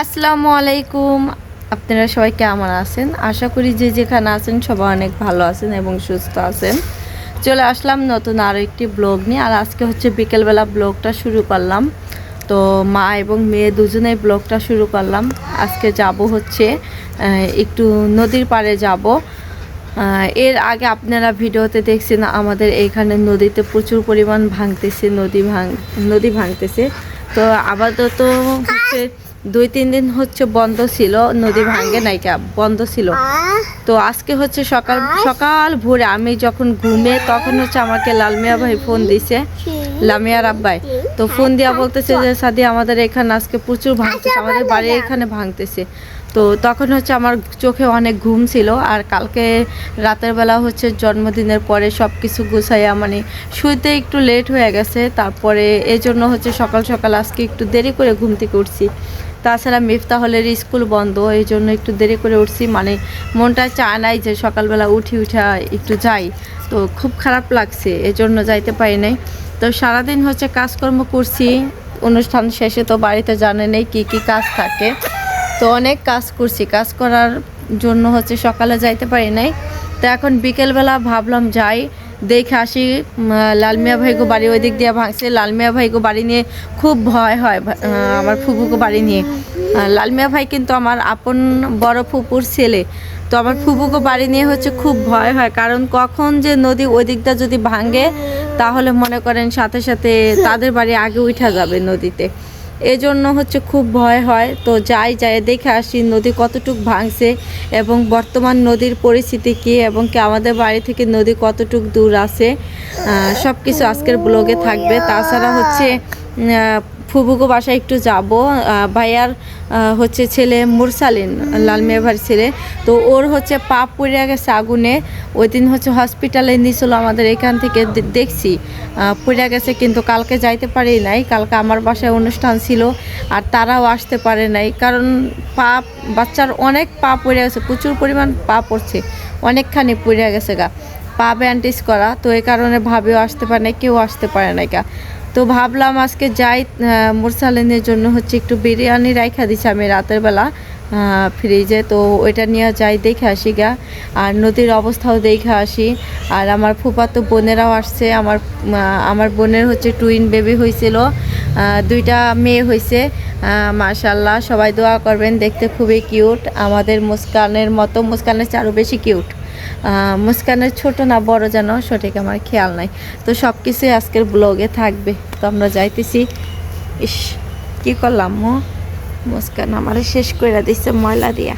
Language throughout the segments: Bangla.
আসসালামু আলাইকুম। আপনারা সবাই কেমন আছেন? আশা করি যে যেখানে আছেন সবাই অনেক ভালো আছেন এবং সুস্থ আছেন। চলে আসলাম নতুন আরও একটি ব্লগ নিয়ে। আর আজকে হচ্ছে বিকেলবেলা ব্লগটা শুরু করলাম। তো মা এবং মেয়ে দুজনেই ব্লগটা শুরু করলাম। আজকে যাব হচ্ছে একটু নদীর পাড়ে যাব। এর আগে আপনারা ভিডিওতে দেখছেন আমাদের এইখানে নদীতে প্রচুর পরিমাণ ভাঙতেছে, নদী ভাঙ, নদী ভাঙতেছে। তো আপাতত হচ্ছে দুই, তিন দিন হচ্ছে বন্ধ ছিল, নদী ভাঙে নাইকা বন্ধ ছিল। তো আজকে হচ্ছে সকাল সকাল ভোরে আমি যখন ঘুমে, তখন হচ্ছে আমাকে লালমিয়া ভাই ফোন দিছে। লামিয়ার আব্বাই তো ফোন দিয়া বলতেছে যে, সাদি, আমাদের এখানে আজকে প্রচুর ভাঙতেছে, আমাদের বাড়ি এখানে ভাঙতেছে। তো তখন হচ্ছে আমার চোখে অনেক ঘুম ছিল, আর কালকে রাতের বেলা হচ্ছে জন্মদিনের পরে সব কিছু গুছাইয়া মানে শুইতে একটু লেট হয়ে গেছে, তারপরে এই জন্য হচ্ছে সকাল সকাল আজকে একটু দেরি করে ঘুম থেকে উঠছি। তাছাড়া মিফতা হলের স্কুল বন্ধ, এই জন্য একটু দেরি করে উঠছি। মানে মনটা চায় নাই যে সকালবেলা উঠি, উঠা একটু যাই। তো খুব খারাপ লাগছে এই জন্য যাইতে পারি নাই। তো সারাদিন হচ্ছে কাজকর্ম করছি। অনুষ্ঠান শেষে তো বাড়িতে জানে নেই কী কী কাজ থাকে। তো অনেক কাজ করছি, কাজ করার জন্য হচ্ছে সকালে যাইতে পারি নাই। তো এখন বিকেলবেলা ভাবলাম যাই। দেখে আসি লালমিয়া ভাইগো বাড়ি ওই দিক দিয়ে ভাঙছে। লালমিয়া ভাইগো বাড়ি নিয়ে খুব ভয় হয় আমার ফুপুকে বাড়ি নিয়ে। লালমিয়া ভাই কিন্তু আমার আপন বড় ফুপুর ছেলে। তো আমার ফুপুকে বাড়ি নিয়ে হচ্ছে খুব ভয় হয়, কারণ কখন যে নদী ওই দিকটা যদি ভাঙে, তাহলে মনে করেন সাথে সাথে তাদের বাড়ি আগে উঠা যাবে নদীতে। এই জন্য হচ্ছে খুব ভয় হয়। তো যাই যাই, দেখে আসি নদী কতটুক ভাঙছে এবং বর্তমান নদীর পরিস্থিতি কী এবং কি আমাদের বাড়ি থেকে নদী কতটুক দূর আছে। সব কিছু আজকের ব্লগে থাকবে। তাছাড়া হচ্ছে ফুবুকো বাসায় একটু যাব। ভাইয়ার হচ্ছে ছেলে মুরসালিন লালমিয়া ভাইয়ের ছেলে। তো ওর হচ্ছে পা পড়ে গেছে আগুনে। ওই দিন হচ্ছে হসপিটালে নিয়েছিল আমাদের, এখান থেকে দেখছি। পড়ে গেছে কিন্তু কালকে যাইতে পারি নাই। কালকে আমার বাসায় অনুষ্ঠান ছিল আর তারাও আসতে পারে নাই। কারণ পা বাচ্চার অনেক পা পড়ে গেছে, প্রচুর পরিমাণ পা পড়ছে। অনেকখানি পড়ে গেছে গা। পা ব্যান্ডেজ করা, তো এই কারণে ভাবেও আসতে পারে না কেউ আসতে পারে না গা। তো ভাবলাম আজকে যাই মোরসালিনের জন্য হচ্ছে একটু বিরিয়ানি রাইখা দিছি আমি রাতের বেলা ফ্রিজে তো ওইটা নিয়ে যাই, দেখে আসি গা। আর নদীর অবস্থাও দেখে আসি। আর আমার ফুফাতো বোনেরাও আসছে। আমার আমার বোনের হচ্ছে টুইন বেবি হয়েছিল দুইটা মেয়ে হয়েছে মাশাল্লাহ সবাই দোয়া করবেন, দেখতে খুবই কিউট আমাদের মুস্কানের মতো মুস্কানের চারও বেশি কিউট মুস্কানের ছোট না, বড় যেন, সঠিক আমার খেয়াল নাই। তো সব কিছুই আজকের ব্লগে থাকবে। তো আমরা যাইতেছি। ইস, কি করলাম মুস্কান আমারে শেষ করে দিচ্ছে ময়লা দিয়া।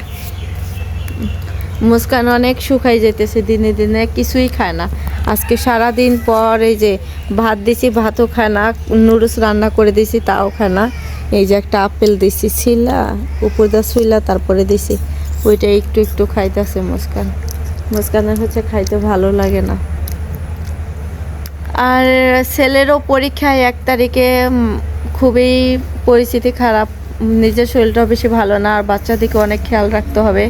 মুস্কান অনেক শুকাই যেতেছে দিনে দিনে কিছুই খায় না। আজকে সারা দিন পর যে ভাত দিছি, ভাতও খায় না, নুডলস রান্না করে দিছি, তাও খায় না। এই যে একটা আপেল দিছি, ছিলা উপর দা শুইলা তারপরে দিছি। ওইটা একটু একটু খাইতেছে মুস্কান। মুস্কানের হচ্ছে খাইতে ভালো লাগে না। আর ছেলেরও পরীক্ষায় এক তারিখে খুবই পরিস্থিতি খারাপ। নিজের শরীরটাও বেশি ভালো না আর বাচ্চাদেরকে অনেক খেয়াল রাখতে হবে।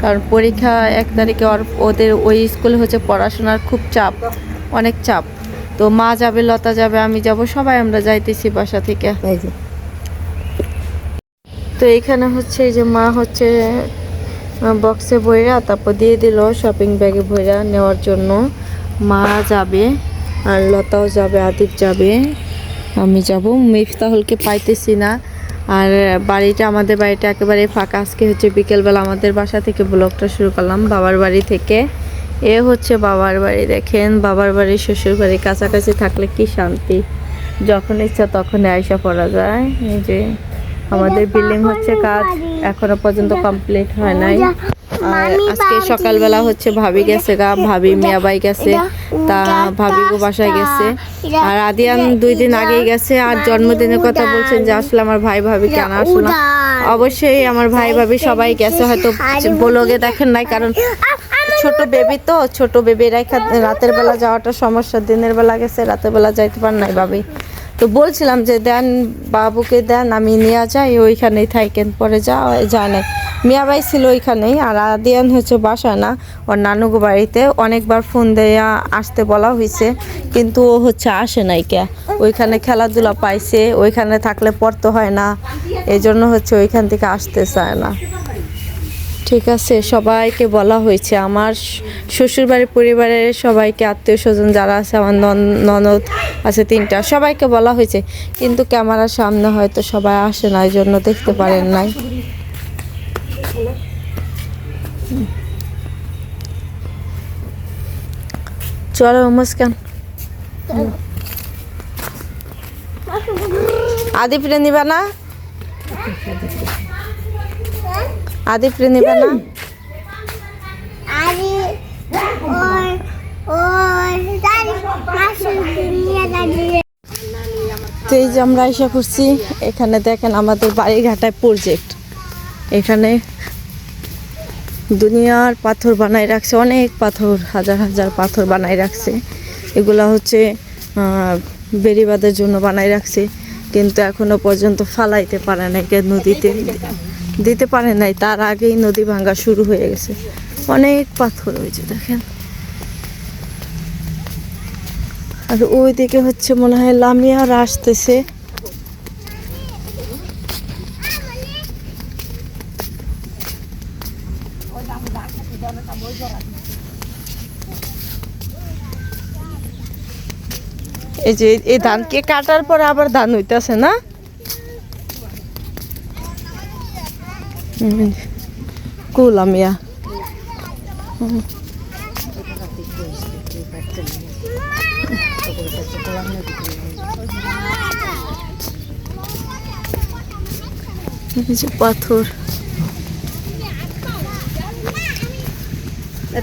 কারণ পরীক্ষা এক তারিখে ওদের ওই স্কুলে হচ্ছে পড়াশোনার খুব চাপ অনেক চাপ। তো মা যাবে লতা যাবে আমি যাব সবাই আমরা যাইতেছি বাসা থেকে। তো এখানে হচ্ছে এই যে মা হচ্ছে বক্সে ভইরা তারপর দিয়ে দিল শপিং ব্যাগে ভইরা নেওয়ার জন্য। মা যাবে আর লতাও যাবে আদিপ যাবে। আমি যাব। মিফতাহুলকে পাইতেছি না। আর বাড়িটা, আমাদের বাড়িটা একেবারে ফাঁকা। আজকে হচ্ছে বিকেলবেলা আমাদের বাসা থেকে ব্লগটা শুরু করলাম, বাবার বাড়ি থেকে। এ হচ্ছে বাবার বাড়ি, দেখেন। বাবার বাড়ি, শ্বশুর বাড়ি, কাছাকাছি থাকলে কি শান্তি। যখন ইচ্ছা তখন আয়সা পড়া যায়। এই যে আমাদের বিল্ডিং হচ্ছে কাজ এখনও পর্যন্ত কমপ্লিট হয় নাই। আর আজকে সকালবেলা হচ্ছে ভাবি গেছে গা ভাবি মিয়াবাই গেছে তা ভাবি গো বাসায় গেছে। আর আদিয়ান দুই দিন আগেই গেছে আর জন্মদিনের কথা বলছেন যে আসলে আমার ভাই ভাবি কেন আসলো না। অবশ্যই আমার ভাই ভাবি সবাই গেছে হয়তো ব্লগে দেখেন নাই কারণ ছোট বেবি তো ছোট বেবি রেখা রাতের বেলা যাওয়াটা সমস্যা দিনের বেলা গেছে রাতের বেলা যাইতে পার নাই ভাবি। তো বলছিলাম যে, দেন বাবুকে দেন, আমি নিয়ে যাই, ওইখানেই থাকেন, পরে যা, যায় না মিয়াবাই ছিল ওইখানেই, আর আদিয়ান হচ্ছে বাসা না, ওর নানুগো বাড়িতে। অনেকবার ফোন দেয়া আসতে বলা হয়েছে কিন্তু ও হচ্ছে আসে নাই কে। ওইখানে খেলাধুলা পাইছে, ওইখানে থাকলে পড়তে হয় না এই জন্য হচ্ছে ওইখান থেকে আসতে চায় না। ঠিক আছে, সবাইকে বলা হয়েছে। আমার শ্বশুরবাড়ির পরিবারের সবাইকে, আত্মীয় স্বজন যারা আছে, আমার নন- ননদ আছে তিনটা, সবাইকে বলা হয়েছে। কিন্তু ক্যামেরার সামনে হয়তো সবাই আসে না এই জন্য দেখতে পারেন নাই। চলো মুস্কান আদি নিবা না? আদি ফিরে নিবা না? ওর ওর দাদি নিয়ে দাঁড়িয়ে। তো এই যে আমরা এসে করছি এখানে দেখেন আমাদের বাড়িঘাটায় প্রজেক্ট এখানে দুনিয়ার পাথর বানাই রাখছে অনেক পাথর হাজার হাজার পাথর বানাই রাখছে। এগুলা হচ্ছে বেড়িবাঁধের জন্য বানাই রাখছে কিন্তু এখনও পর্যন্ত ফালাইতে পারে না কে নদীতে। দিতে পারে নাই, তার আগেই নদী ভাঙ্গা শুরু হয়ে গেছে। অনেক পাথর হয়েছে দেখেন। আর ওইদিকে হচ্ছে মনে হয় লামিয়ার আসতেছে। এই যে এই ধানকে কাটার পর আবার ধান হইতাছে না? কু লামিয়া এই যে পাথর।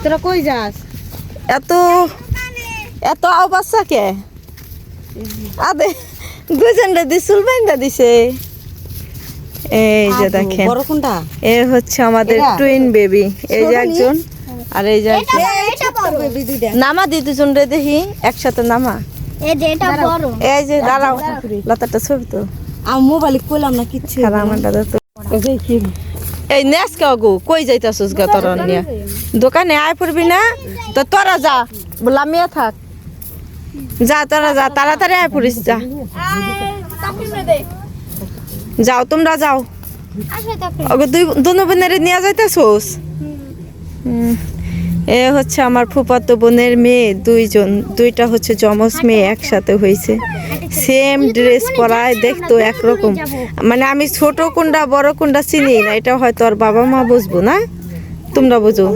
তোরা কই যাস? এত এত আবাসা কে? আদে দুজনটা দিয়ে চুল বাইন্দা দিছে। এই যে দেখেন বড় কোনটা? এ হচ্ছে আমাদের টুইন বেবি এই যে একজন আর এই যে একজন। এটা বড়। বেবি দুইটা। নামা দি দুজন রে দেখি একসাথে নামা। এই যে এটা বড়। এই যে দাঁড়াও লতাটা ছবি তো। আমি মোবাইলে কইলাম না কিচ্ছু এই নেস কে গো কই যাইতাছস গা তোর নিয়া? দোকানে আয় পড়বি না? তো তোরা যা লামিয়া থাক। যা তোরা যা তাড়াতাড়ি আয় পড়িস যা। যাও তোমরা যাও। দুই দুনো বোনের নিয়ে যাইতেছোস। এ হচ্ছে আমার ফুফাতো বোনের মেয়ে দুইজন দুইটা হচ্ছে যমজ মেয়ে একসাথে হয়েছে সেম ড্রেস পরায় দেখতো একরকম। মানে আমি ছোট কোনটা বড় কোনটা চিনি না এটা হয়তো আর বাবা মা বুঝব না? তোমরা বুঝো?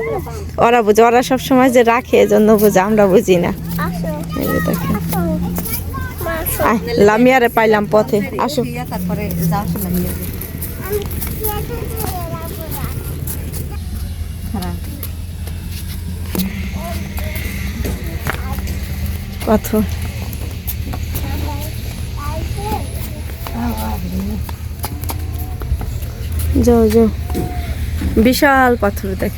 ওরা বুঝো ওরা সব সময় যে রাখে এজন্য বুঝে আমরা বুঝি না। দেখেন। লামিয়ারে পাইলাম পথে। আসো। পাথর যাও যাও। বিশাল পাথর দেখ।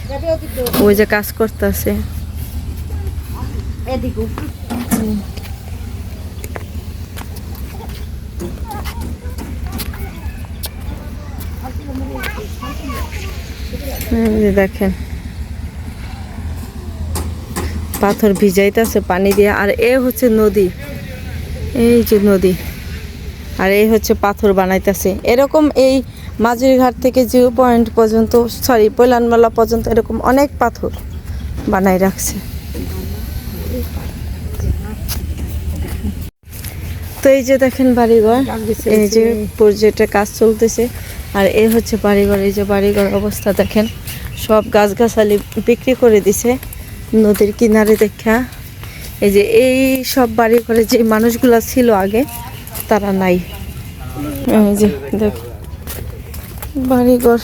ওই যে কাজ করতেছে। এদিকে দেখেন। পাথর ভিজাইতেছে পানি দিয়ে, আর এ হচ্ছে নদী। এই যে নদী। আর এই হচ্ছে পাথর বানাইতেছে। এরকম এই মাঝুরি ঘাট থেকে জিরো পয়েন্ট পর্যন্ত সরি পৈলানমালা পর্যন্ত এরকম অনেক পাথর বানাই রাখছে। তো এই যে দেখেন বাড়িঘর, এই যে প্রজেক্টের কাজ চলতেছে। আর এই হচ্ছে বাড়িঘর, এই যে বাড়িঘর অবস্থা দেখেন। সব গাছগাছালি বিক্রি করে দিছে নদীর কিনারে দেখা। এই যে এই সব বাড়িঘরে যে মানুষগুলা ছিল আগে, তারা নাই। এই যে দেখ, বাড়িঘর।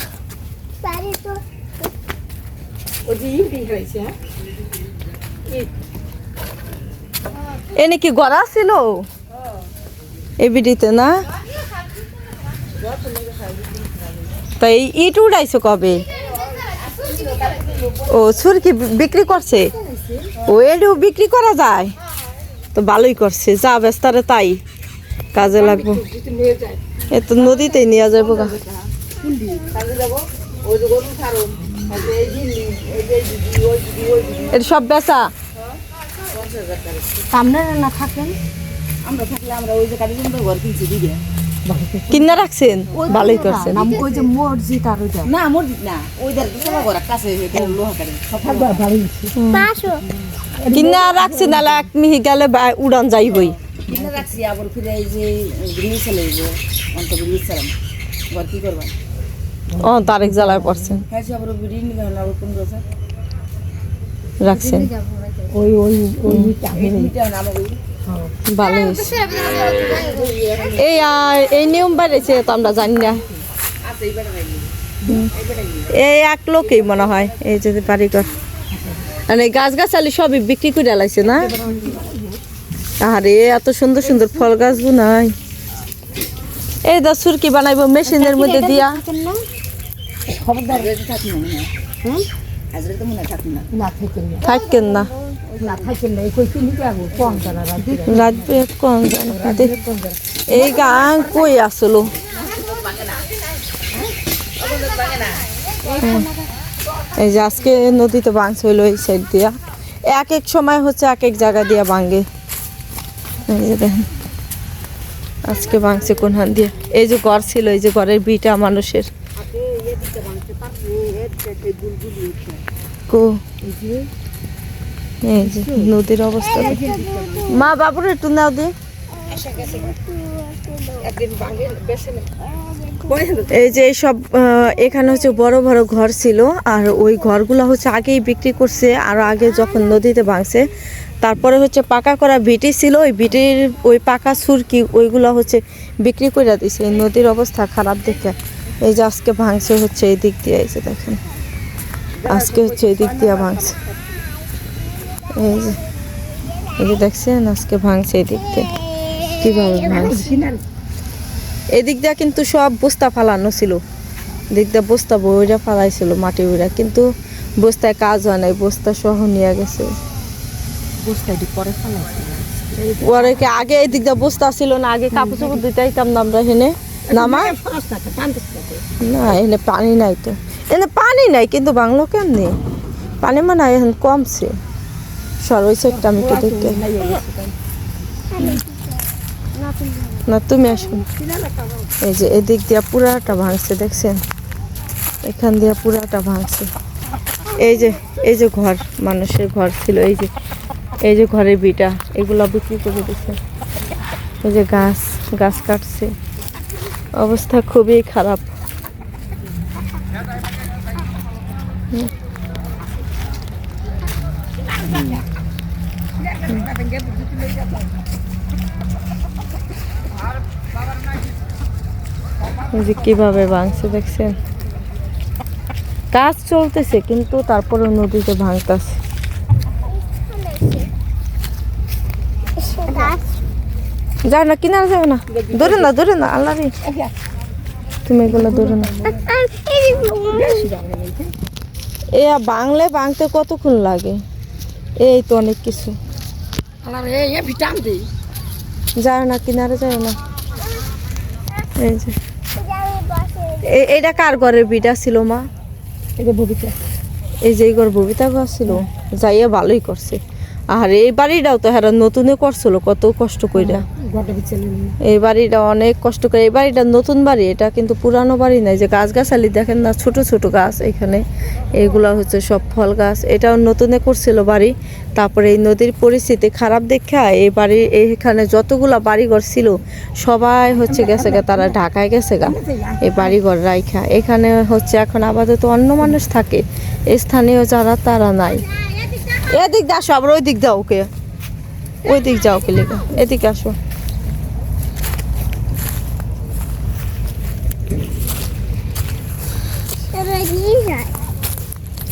বাড়ি তো এনে কি গড়া ছিল? এই বিডিতে না? তাই ইট উড়াইছো কবে? ও সুরকি বিক্রি করছে? ও এটাও বিক্রি করা যায়? তো ভালোই করছে, যা ব্যস্তারে তাই। কাজে লাগবো। এ তো নদীতেই নিয়ে যাব এটা সব বেচা? সামনে না থাকেন? আমরা থাকলে আমরা ওই কাটি জন্য ঘর কিনছি দিকে কিনা রাখছেন? ভালোই করছেন। না, ওই যে মসজিদ আর ওইটা। না মসজিদ না ওই ধারে দুশো ঘর কাছে এটা লোহা কাটি সব পাঁচশো কিনা রাখছেন নাহলে এক মিহি গেলে উড়ান যাইবই কিনে রাখছি আবার ফিরে এই যে গৃহ ছেলে এই যে অন্ত গৃহ ছিলাম ঘর কি করবা? ও তারেক জ্বালায় পড়ছেন। হ্যাঁ গেল আবার রাখছেন। ওই ওই ওই এই ভালো এই, আর এই নিয়ম বাড়িয়েছে তো আমরা জানি এই এক লোকই মনে হয়, এই যে বাড়িঘর। মানে গাছ গাছালি সবই বিক্রি করে লাইছে না? আরে এত সুন্দর সুন্দর ফল গাছ নাই। এই দা সুরকি বানাইবো মেশিনের মধ্যে দিয়া। না হুম হাজরে তো থাকি না। না থাকেন না। থাকেন না। না থাকেন না এই গান কই আসলো? এই যে আজকে নদীতে বাংছে হইল এই সাইড দিয়া। এক এক সময় হচ্ছে এক এক জায়গা দিয়া বাঙ্গে এই যে দেখেন আজকে ভাঙছে কোন হান দিয়ে? এই যে ঘর ছিল এই যে ঘরের বিটা মানুষের। কো? এই যে নদীর অবস্থা। মা বাবুর একটু নাও দে। এই যে সব এখানে হচ্ছে বড় বড় ঘর ছিল আর ওই ঘরগুলো হচ্ছে আগেই বিক্রি করছে আর আগে যখন নদীতে ভাঙছে তারপরে হচ্ছে পাকা করা ভিটি ছিল ওই ভিটির ওই পাকা সুরকি ওইগুলো হচ্ছে বিক্রি করে দিছে। এই নদীর অবস্থা খারাপ দেখে। এই যে আজকে ভাঙছে হচ্ছে এই দিক দিয়ে এই যে দেখেন। আজকে হচ্ছে এই দিক দিয়ে ভাঙছে এই যে এই যে দেখছেন আজকে ভাঙছে এই দিক দিয়ে। কীভাবে ভাঙছে? এদিক দিয়ে কিন্তু সব বস্তা ফালানো ছিল। দিক দিয়ে বস্তা বইরা ফালাইছিল মাটি উইরা কিন্তু বস্তায় কাজ হয় নাই বস্তা সহ নিয়ে গেছে। বস্তাটি পরে ফেলাইছি পরে কি আগে এদিক দিয়ে বস্তা ছিল না আগে কাপড় চোপড় দিতে আমরা হেনে নামা না এনে পানি নাই তো। এনে পানি নাই, কিন্তু বাংলো কেমনি? পানি মানে এখন কমছে। সর, ওই সাইডটা আমি দেখতে। না, তুমি আসুন। এই যে, এদিক দিয়া পুরাটা ভাঙছে, দেখছেন? এখান দিয়া পুরাটা ভাঙছে। এই যে এই যে ঘর, মানুষের ঘর ছিল, এই যে এই যে ঘরের বিটা, এগুলো বিক্রি করে দিচ্ছে এই যে গাছ গাছ কাটছে। অবস্থা খুবই খারাপ এই যে কীভাবে ভাঙছে দেখছেন কাজ চলতেছে কিন্তু তারপরে নদীতে ভাঙতেছে যাও না কিনারে যাবে না ধরে না ধরে না আল্লাহ তুমি এগুলো ধরে না এ বাংলে বাংতে কতক্ষণ লাগে? এই তো অনেক কিছু। যায় না কিনারে যায় না। এই যে। এইটা কার ঘরের বিটা ছিল মা? এটা ববিতা। এই যে এই ঘর ববিতা ঘর ছিল। যাইয়া ভালোই করছে। আর এই বাড়িটাও তো হ্যাঁ নতুনে করছিল, কত কষ্ট কইরা। এই বাড়িটা অনেক কষ্ট করে, এই বাড়িটা নতুন বাড়ি, এটা কিন্তু পুরানো বাড়ি নাই। যে গাছ গাছালি দেখেন না, ছোট ছোট গাছ এখানে। এইগুলা হচ্ছে সব ফল গাছ। এটাও নতুনে করছিল বাড়ি। তারপরে এই নদীর পরিস্থিতি খারাপ দেখা এই বাড়ি, এইখানে যতগুলা বাড়িঘর ছিল, সবাই হচ্ছে গেছে গা তারা ঢাকায় গেছে গা এই বাড়িঘর রাইখা। এখানে হচ্ছে এখন আপাতত অন্য মানুষ থাকে। স্থানীয় যারা, তারা নাই। এদিক দিয়ে আসো আবার ওই দিক দাও ওকে। ওই দিক যাও ওকে লেগে। এদিকে আসো।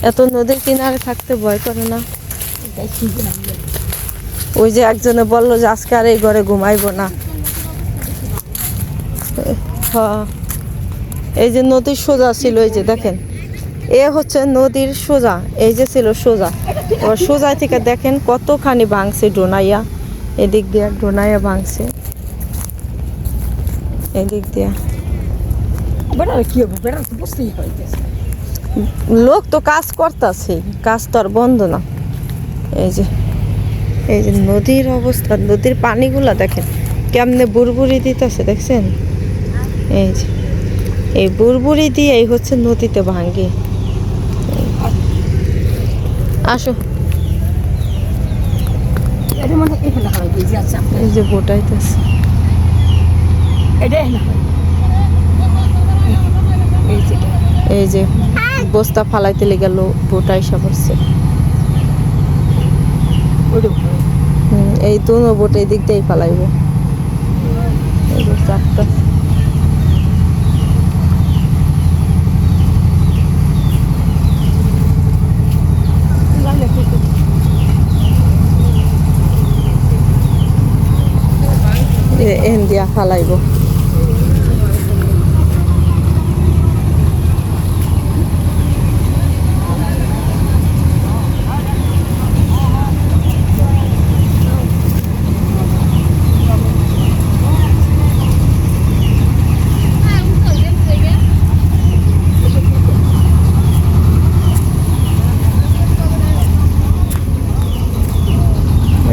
এত নদীর কিনারে থাকতে ভয় করে না। ওই যে একজনে বলল যে আজকে আর এই ঘরে ঘুমাইবো না। হ্যাঁ। এই যে নদীর সোজা ছিল এই যে দেখেন। এ হচ্ছে নদীর সোজা এই যে ছিল সোজা। এবার সোজা থেকে দেখেন কতখানি ভাঙছে ডোনাইয়া। এদিক দিয়ে ডোনাইয়া ভাঙছে। এদিক দিয়ে। লোক তো কাজ করতেছে কাজ তো আর বন্ধ না। এই যে এই যে নদীর অবস্থা নদীর পানিগুলা দেখেন কেমনে বুড়বুড়ি দিতেছে দেখছেন? এই যে এই বুড়বুড়ি দিয়ে এই হচ্ছে নদীতে ভাঙ্গে। আসো। মানে হয়? এই যে আপনার এই যে বস্তা ফালাইতে গেল বোটা এসে পড়ছে। ওইটা হয়। হুম, এই দুনো বোট এই দিক দিয়েই ফালাইব। এই চারটা। এহেন দিয়া ফালাইব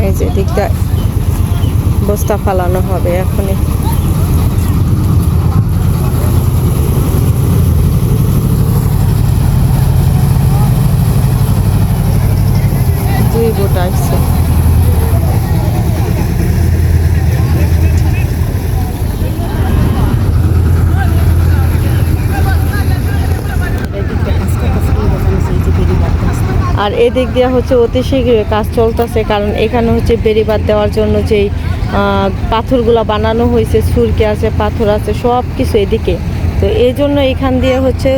এই যে দিকটা বস্তা ফালানো হবে এখনই। আর এদিক দিয়ে হচ্ছে অতি শীঘ্রই কাজ চলতেছে, কারণ এখানে হচ্ছে বেড়িবাদ দেওয়ার জন্য যেই পাথরগুলো বানানো হয়েছে, সুরকি আছে, পাথর আছে সব কিছু এদিকে। তো এই জন্য এখান দিয়ে হচ্ছে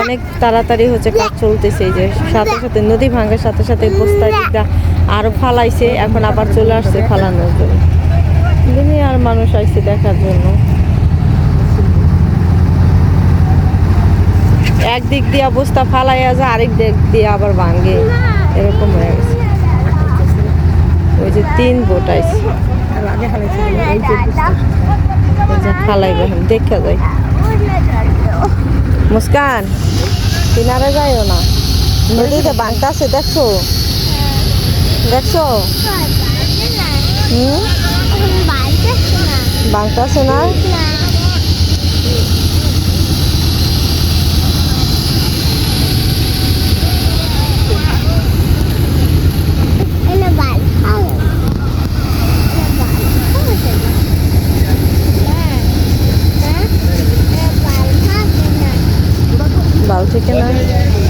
অনেক তাড়াতাড়ি হচ্ছে কাজ চলতেছে যে। সাথে সাথে নদী ভাঙার সাথে সাথে বস্তা দিকটা আরও ফালাইছে, এখন আবার চলে আসছে ফালানোর জন্য। আর মানুষ আইছে দেখার জন্য। একদিক দিয়ে বস্তা ফালাইয়া যায়, আরেক দিক দিয়ে আবার ভাঙে। এরকম হয়ে গেছে। ওই যে তিন বোট আইছে। খালাই এখন দেখা যায়। মুস্কান কিনারে যাইও না। নদীতে বাংতাছে দেখছ? দেখছ? হুম বাংতাছে না? বাল থেকে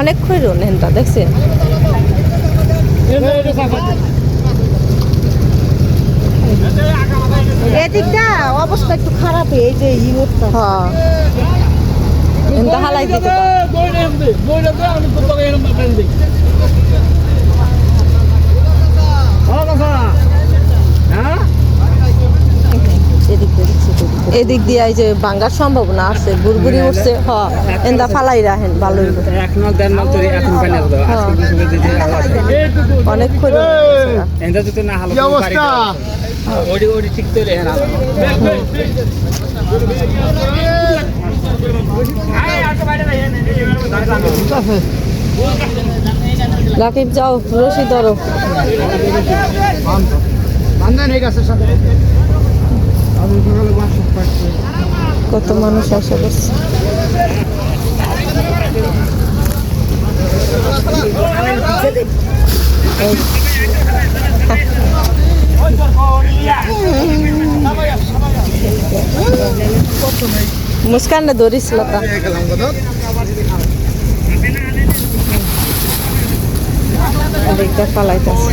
অনেক খুঁজুন হেনটা দেখছেন? এদিকটা অবস্থা একটু খারাপ এই যে ইউরটা হ্যাঁ। হালাই দিতে পারে। এদিক দিয়ে দিচ্ছে এদিক দিয়ে। এই যে ভাঙ্গার সম্ভাবনা আছে বুড়বুড়ি উঠছে হ এনটা ফালাই রাখেন দিতে আছে অনেক এন্দা যদি না হালো অবস্থা? ওডি ওডি ঠিক তৈরি হ্যাঁ রাকিব যাও রশি ধরো কত মানুষ আসে করছে। মুস্কানে ধরিস লতা এদিকটা পালাইতেছে।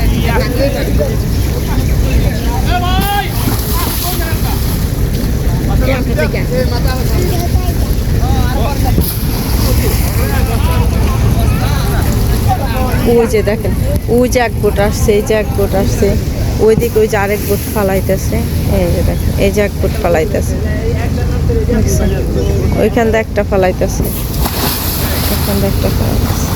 ওই যে দেখেন, ওই যে এক বোট আসছে, এই যে এক বোট আসছে। ওইদিকে ওই যে আরেক বোট ফালাইতেছে। এই যে দেখেন, এই যে এক বোট ফালাইতেছে। ওইখান দিয়ে একটা ফালাইতেছে। ওইখান দিয়ে একটা ফালাইতেছে।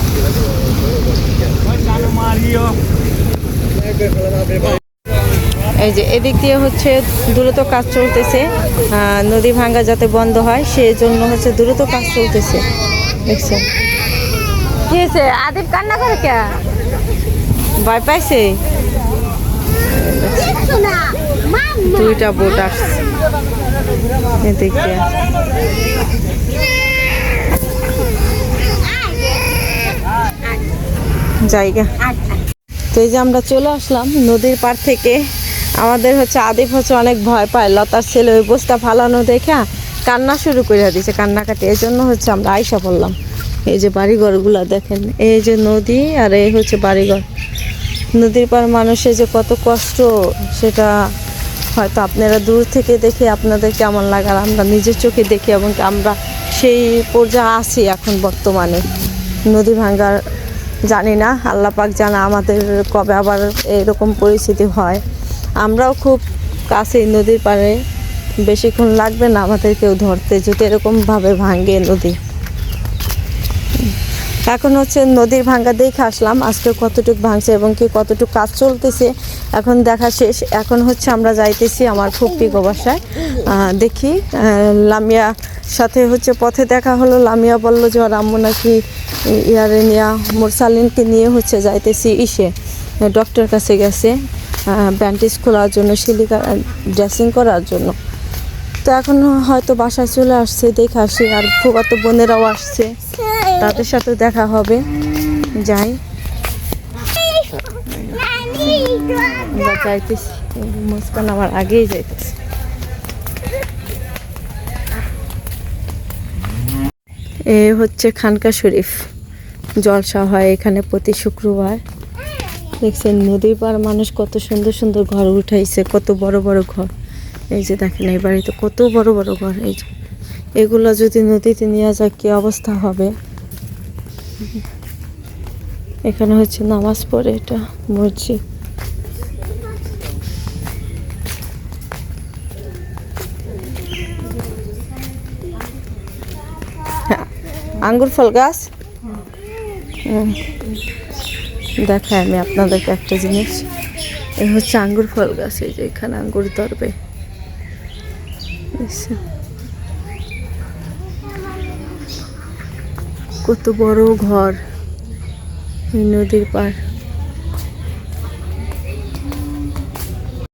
এই যে এদিক দিয়ে হচ্ছে দ্রুত কাজ চলতেছে নদী ভাঙ্গা যাতে বন্ধ হয় সেই জন্য হচ্ছে দ্রুত কাজ চলতেছে। দেখছেন? কি হয়েছে? আদিব কান্না করে কে? ভয় পাইছে? দুইটা বোট আসছে। এদিক দিয়ে। জায়গা। তো এই যে আমরা চলে আসলাম নদীর পার থেকে। আমাদের হচ্ছে আদিপ হচ্ছে অনেক ভয় পায়। লতার ছেলে ওই বস্তা ফালানো দেখে কান্না শুরু করে দিয়েছে কান্নাকাটি। এই জন্য হচ্ছে আমরা আইসা পড়লাম। এই যে বাড়িঘরগুলো দেখেন, এই যে নদী আর এই হচ্ছে বাড়িঘর। নদীর পার মানুষের যে কত কষ্ট, সেটা হয়তো আপনারা দূর থেকে দেখে আপনাদের কেমন লাগে আর আমরা নিজের চোখে দেখি এবং আমরা সেই পর্যায়ে আছি এখন বর্তমানে। নদী ভাঙ্গার জানি না আল্লাপাক জানা আমাদের কবে আবার এরকম পরিস্থিতি হয়। আমরাও খুব কাছেই নদীর পাড়ে বেশিক্ষণ লাগবে না আমাদেরকেও ধরতে যদি এরকমভাবে ভাঙে নদী। এখন হচ্ছে নদীর ভাঙ্গা দেখে আসলাম আজকে কতটুক ভাঙছে এবং কি কতটুক কাজ চলতেছে। এখন দেখা শেষ এখন হচ্ছে আমরা যাইতেছি আমার ফুপ্পি বাসায়। আহ, দেখি লামিয়া সাথে হচ্ছে পথে দেখা হলো লামিয়া বলল যে ওর আম্মু নাকি ইয়ারে নিয়া মোরসালিনকে নিয়ে হচ্ছে যাইতেছি ইসে। ডক্টর কাছে গেছে। ব্যান্ডেজ খোলার জন্য, সিলিকা ড্রেসিং করার জন্য। তো এখন হয়তো বাসায় চলে আসছে, দেখে আসি, আর ফুবাতো বোনেরাও আসছে। তাদের সাথে দেখা হবে, যাই। যাইতেছি, মুস্কান আমার আগেই যাইতেছি। এ হচ্ছে খানকা শরীফ, জলসা হয় এখানে প্রতি শুক্রবার। দেখছেন নদীর পার মানুষ কত সুন্দর সুন্দর ঘর উঠাইছে কত বড় বড় ঘর। এই যে দেখেন এই বাড়িতে কত বড় বড় ঘর এই যে। এগুলো যদি নদীতে নিয়ে যায় কি অবস্থা হবে? এখানে হচ্ছে নামাজ পড়ে এটা মসজিদ। হ্যাঁ, আঙ্গুর ফল গাছ? হুম। দেখাই আমি আপনাদেরকে একটা জিনিস। এই হচ্ছে আঙ্গুর ফল গাছ, এই যে এখানে আঙ্গুর ধরবে। কত বড় ঘর নদীর পাড়।